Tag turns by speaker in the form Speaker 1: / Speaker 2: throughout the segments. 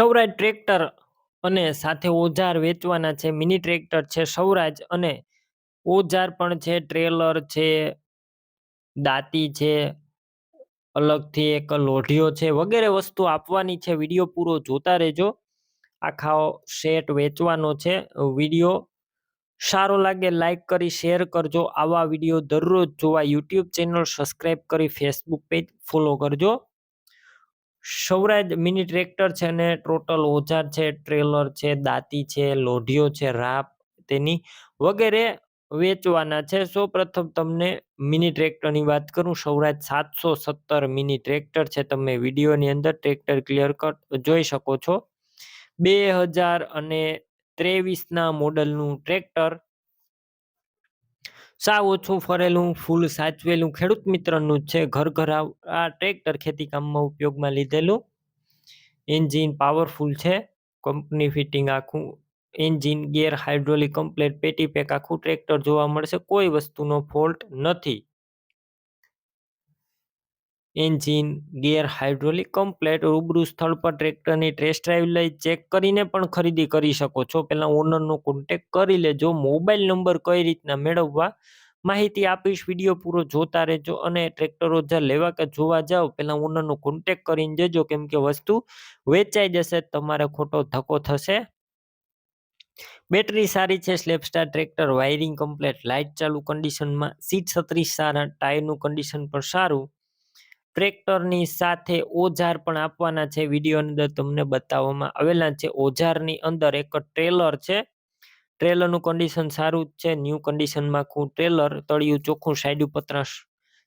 Speaker 1: Swaraj tractor અને સાથે ઓજાર વેચવાના છે. મિની ટ્રેક્ટર છે સૌરાજ અને ઓજાર પણ છે. ટ્રેલર છે, દાંતી છે, અલગથી એક લોઢીઓ છે વગેરે વસ્તુ આપવાની છે. વીડિયો પૂરો જોતા રહેજો. આખા સેટ વેચવાનો છે. વીડિયો સારો લાગે લાઈક કરી, શેર કરજો. આવા વીડિયો દરરોજ જોવા યુટ્યુબ ચેનલ સબસ્ક્રાઈબ કરી, ફેસબુક પેજ ફોલો કરજો. સૌરાજ મિની ટ્રેક્ટર છે અને ટોટલ ઓજાર છે, ટ્રેલર છે, દાંતી છે લોઢીઓ છે, રાપ તેની વગેરે વેચવાના છે. સૌ પ્રથમ તમને મિની ટ્રેક્ટરની વાત કરું, સૌરાજ સાતસો સત્તર મિની ટ્રેક્ટર છે. તમે વિડીયોની અંદર ટ્રેક્ટર ક્લિયર કટ જોઈ શકો છો. બે હજાર અને ત્રેવીસના મોડલનું ટ્રેક્ટર સાવ ઓછું ફરેલું, ફૂલ સાચવેલું, ખેડૂત મિત્રનું જ છે ઘર ઘર આ ટ્રેક્ટર ખેતીકામમાં ઉપયોગમાં લીધેલું. એન્જિન પાવરફુલ છે, કંપની ફિટિંગ આખું, એન્જિન ગેર હાઇડ્રોલિક, કમ્પ્લેટ પેટી પેક આખું ટ્રેક્ટર જોવા મળશે, કોઈ વસ્તુનો ફોલ્ટ નથી. એન્જિન ગેર હાઇડ્રોલિક, કમ્પ્લેટ, રૂબરૂ સ્થળ પર ટ્રેક્ટરની ટેસ્ટ ડ્રાઈવ લઈ ચેક કરીને પણ ખરીદી કરી શકો છો. પહેલા ઓનરનો કોન્ટેક કરી લેજો. મોબાઈલ નંબર કઈ રીતના મેળવવા માહિતી આપીશ. વીડિયો પૂરો જોતા રહેજો અને ટ્રેક્ટરો જ્યાં લેવા કે જોવા જાઓ, પહેલા ઓનરનો કોન્ટેક કરીને જજો. કેમ કે વસ્તુ વેચાઈ જશે, તમારે ખોટો ધક્કો થશે. બેટરી સારી છે self starter tractor, wiring complete, light ચાલુ કન્ડિશનમાં, સીટ છત્રીસ સારા, ટાયરનું કન્ડિશન પણ સારું. ટ્રેક્ટરની સાથે ઓજાર પણ આપવાના છે. વિડીયોની અંદર તમને બતાવવામાં આવેલા છે. ઓજારની અંદર એક ટ્રેલર છે. ટ્રેલરનું કન્ડિશન સારું જ છે. ન્યૂ કન્ડિશનમાં આખું ટ્રેલર તળિયું ચોખ્ખું સાઈડ પતરા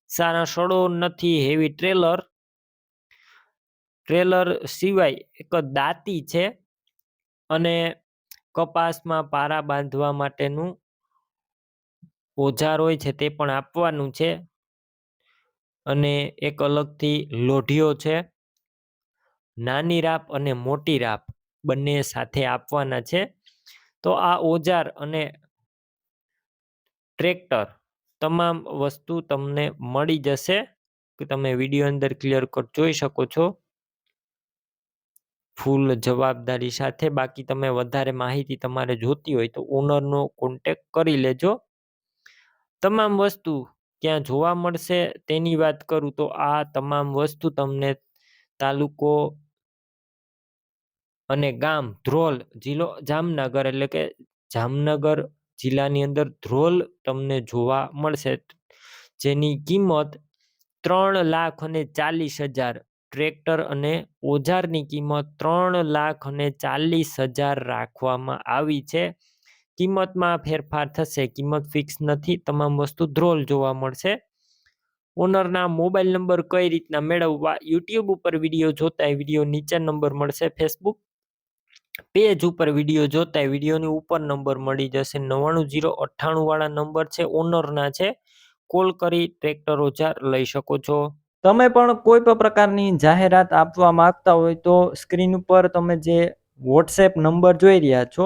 Speaker 1: સારા સડો નથી હેવી ટ્રેલર. ટ્રેલર સિવાય એક દાંતી છે અને કપાસમાં પારા બાંધવા માટેનું ઓજાર હોય છે તે પણ આપવાનું છે. અને એક અલગથી લોઢીઓ છે. નાની રાપ અને મોટી રાપ બંને સાથે આપવાના છે. તો આ ઓજાર અને ટ્રેક્ટર તમામ વસ્તુ તમને મળી જશે કે તમે વીડિયો અંદર ક્લિયર કટ જોઈ શકો છો. ફૂલ જવાબદારી સાથે બાકી તમે વધારે માહિતી તમારે જોતી હોય તો ઓનરનો કોન્ટેક કરી લેજો. તમામ વસ્તુ ક્યાં જોવા મળશે તેની વાત કરું તો આ તમામ વસ્તુ તમને તાલુકો અને ગામ ધ્રોલ જિલ્લો જામનગર એટલે કે જામનગર જિલ્લાની અંદર ધ્રોલ તમને જોવા મળશે. જેની કિંમત ત્રણ લાખ અને ચાલીસ હજાર, ટ્રેક્ટર અને ઓજારની કિંમત ત્રણ લાખ અને ચાલીસ હજાર રાખવામાં આવી છે. કિંમતમાં ફેરફાર થશે, કિંમત ફિક્સ નથી, તમામ વસ્તુ ધ્રોલ જોવા મળશે. ઓનરના મોબાઈલ નંબર કઈ રીતના મેળવવા યુટ્યુબ ઉપર વીડિયો જોતા વીડિયો નીચે નંબર મળશે ફેસબુક પેજ ઉપર વીડિયો જોતા વિડીયોની ઉપર નંબર મળી જશે. નવ્વાણું જીરો અઠ્ઠાણું વાળા નંબર છે ઓનરના છે. કોલ કરી ટ્રેક્ટર ઓજાર લઈ શકો છો.
Speaker 2: તમે પણ કોઈ પણ પ્રકારની જાહેરાત આપવા માંગતા હોય તો સ્ક્રીન ઉપર તમે જે વોટ્સએપ નંબર જોઈ રહ્યા છો